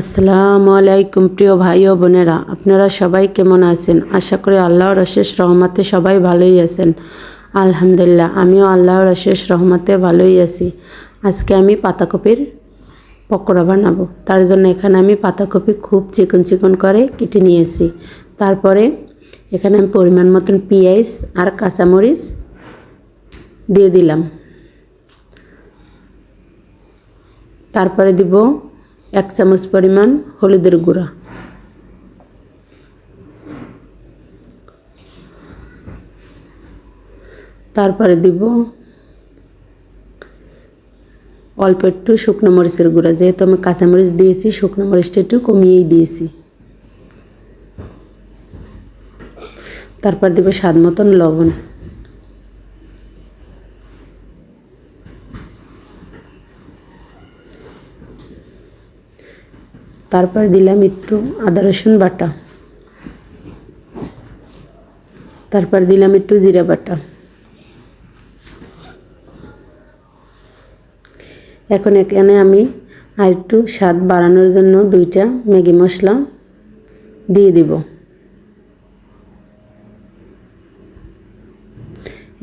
আসসালামু আলাইকুম প্রিয় ভাই ও বোনেরা, আপনারা সবাই কেমন আছেন? আশা করি আল্লাহর অশেষ রহমতে সবাই ভালোই আছেন। আলহামদুলিল্লাহ, আমিও আল্লাহর অশেষ রহমতে ভালোই আছি। আজকে আমি পাতাকপির পকোড়া বানাবো। তার জন্য এখানে আমি পাতাকপি খুব চিকন চিকন করে কেটে নিয়েছি। তারপরে এখানে আমি পরিমাণ মতন পেঁয়াজ আর কাঁচামরিচ দিয়ে দিলাম। তারপরে দিব এক চামচ পরিমাণ হলুদের গুঁড়া। তারপরে দিব অল্প একটু শুকনো মরিচের গুঁড়া। যেহেতু আমি কাঁচামরিচ দিয়েছি, শুকনো মরিচটা একটু কমিয়েই দিয়েছি। তারপর দিব স্বাদ মতন লবণ। তারপর দিলাম একটু আদা, রসুন বাটা। তারপর দিলাম একটু জিরা বাটা। এখন এখানে আমি আর একটু স্বাদ বাড়ানোর জন্য দুইটা ম্যাগি মশলা দিয়ে দিব।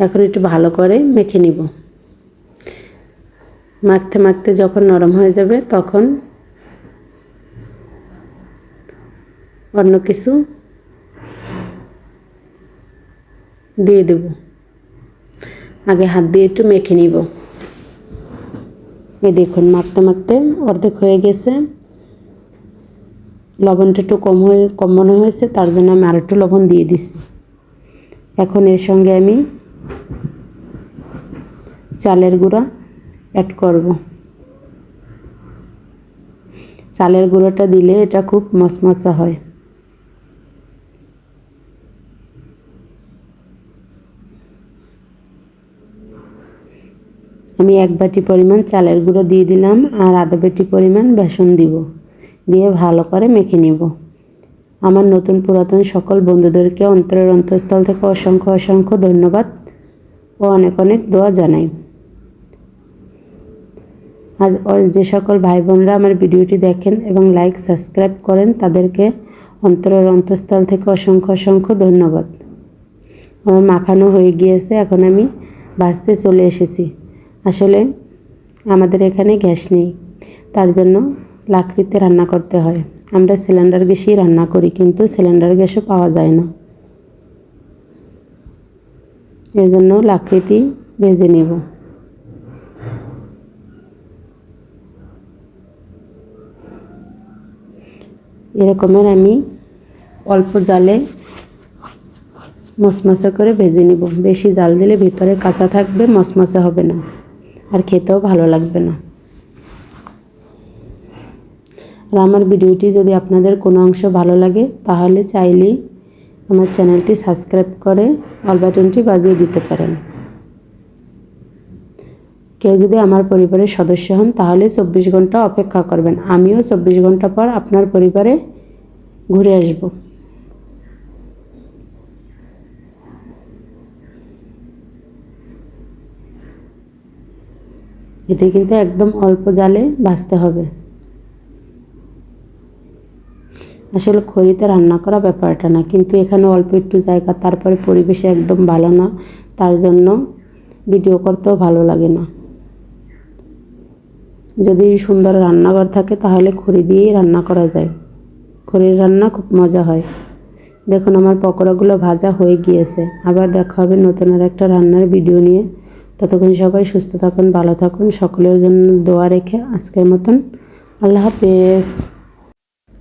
এখন একটু ভালো করে মেখে নিব। মাখতে মাখতে যখন নরম হয়ে যাবে তখন অন্য কিছু দিয়ে দেব। আগে হাত দিয়ে একটু মেখে নিব। এই দেখুন, মাখতে মাখতে অর্ধেক হয়ে গেছে। লবণটা একটু কম হয়ে, কম মনে হয়েছে, তার জন্য আমি আরেকটু লবণ দিয়ে দিছি। এখন এর সঙ্গে আমি চালের গুঁড়া অ্যাড করব। চালের গুঁড়োটা দিলে এটা খুব মচমচা হয়। আমি এক বাটি পরিমাণ চালের গুঁড়ো দিয়ে দিলাম আর আধা বাটি পরিমাণ বেসন দিব, দিয়ে ভালো করে মেখে নিব। আমার নতুন পুরাতন সকল বন্ধুদেরকে অন্তরের অন্তঃস্থল থেকে অসংখ্য অসংখ্য ধন্যবাদ ও অনেক অনেক দোয়া জানাই। আর যে সকল ভাই বোনরা আমার ভিডিওটি দেখেন এবং লাইক, সাবস্ক্রাইব করেন, তাদেরকে অন্তরের অন্তঃস্থল থেকে অসংখ্য অসংখ্য ধন্যবাদ। আমার মাখানো হয়ে গিয়েছে, এখন আমি বাঁচতে চলে এসেছি। আসলে আমাদের এখানে গ্যাস নেই। তার জন্য লাকড়িতে রান্না করতে হয়। আমরা সিলিন্ডার গ্যাসেই রান্না করি, কিন্তু সিলিন্ডার গ্যাসও পাওয়া যায় না। এই জন্য লাকড়িতেই ভেজে নেব। এরকমের আমি অল্প জালে মশমশা করে ভেজে নিব। বেশি জাল দিলে ভিতরে কাঁচা থাকবে, মশমশা হবে না। আর খেতেও ভালো লাগবে না। আর আমার ভিডিওটি যদি আপনাদের কোনো অংশ ভালো লাগে, তাহলে চাইলেই আমার চ্যানেলটি সাবস্ক্রাইব করে অল বাটনটি বাজিয়ে দিতে পারেন। কেউ যদি আমার পরিবারের সদস্য হন, তাহলে চব্বিশ ঘণ্টা অপেক্ষা করবেন। আমিও চব্বিশ ঘণ্টা পর আপনার পরিবারে ঘুরে আসব। এতে কিন্তু একদম অল্প জালে ভাজতে হবে। আসলে খড়িতে রান্না করা ব্যাপারটা না, কিন্তু এখানে অল্প একটু জায়গা, তারপরে পরিবেশে একদম ভালো না, তার জন্য ভিডিও করতেও ভালো লাগে না। যদি সুন্দর রান্নাঘর থাকে তাহলে খড়ি দিয়েই রান্না করা যায়। খড়ির রান্না খুব মজা হয়। দেখুন আমার পকোড়াগুলো ভাজা হয়ে গিয়েছে। আবার দেখা হবে নতুন আর একটা রান্নার ভিডিও নিয়ে। ততক্ষণ সবাই সুস্থ থাকুন, ভালো থাকুন, সকলের জন্য দোয়া রেখে আজকের মতন আল্লাহ হাফেজ।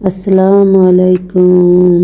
আসসালামু আলাইকুম।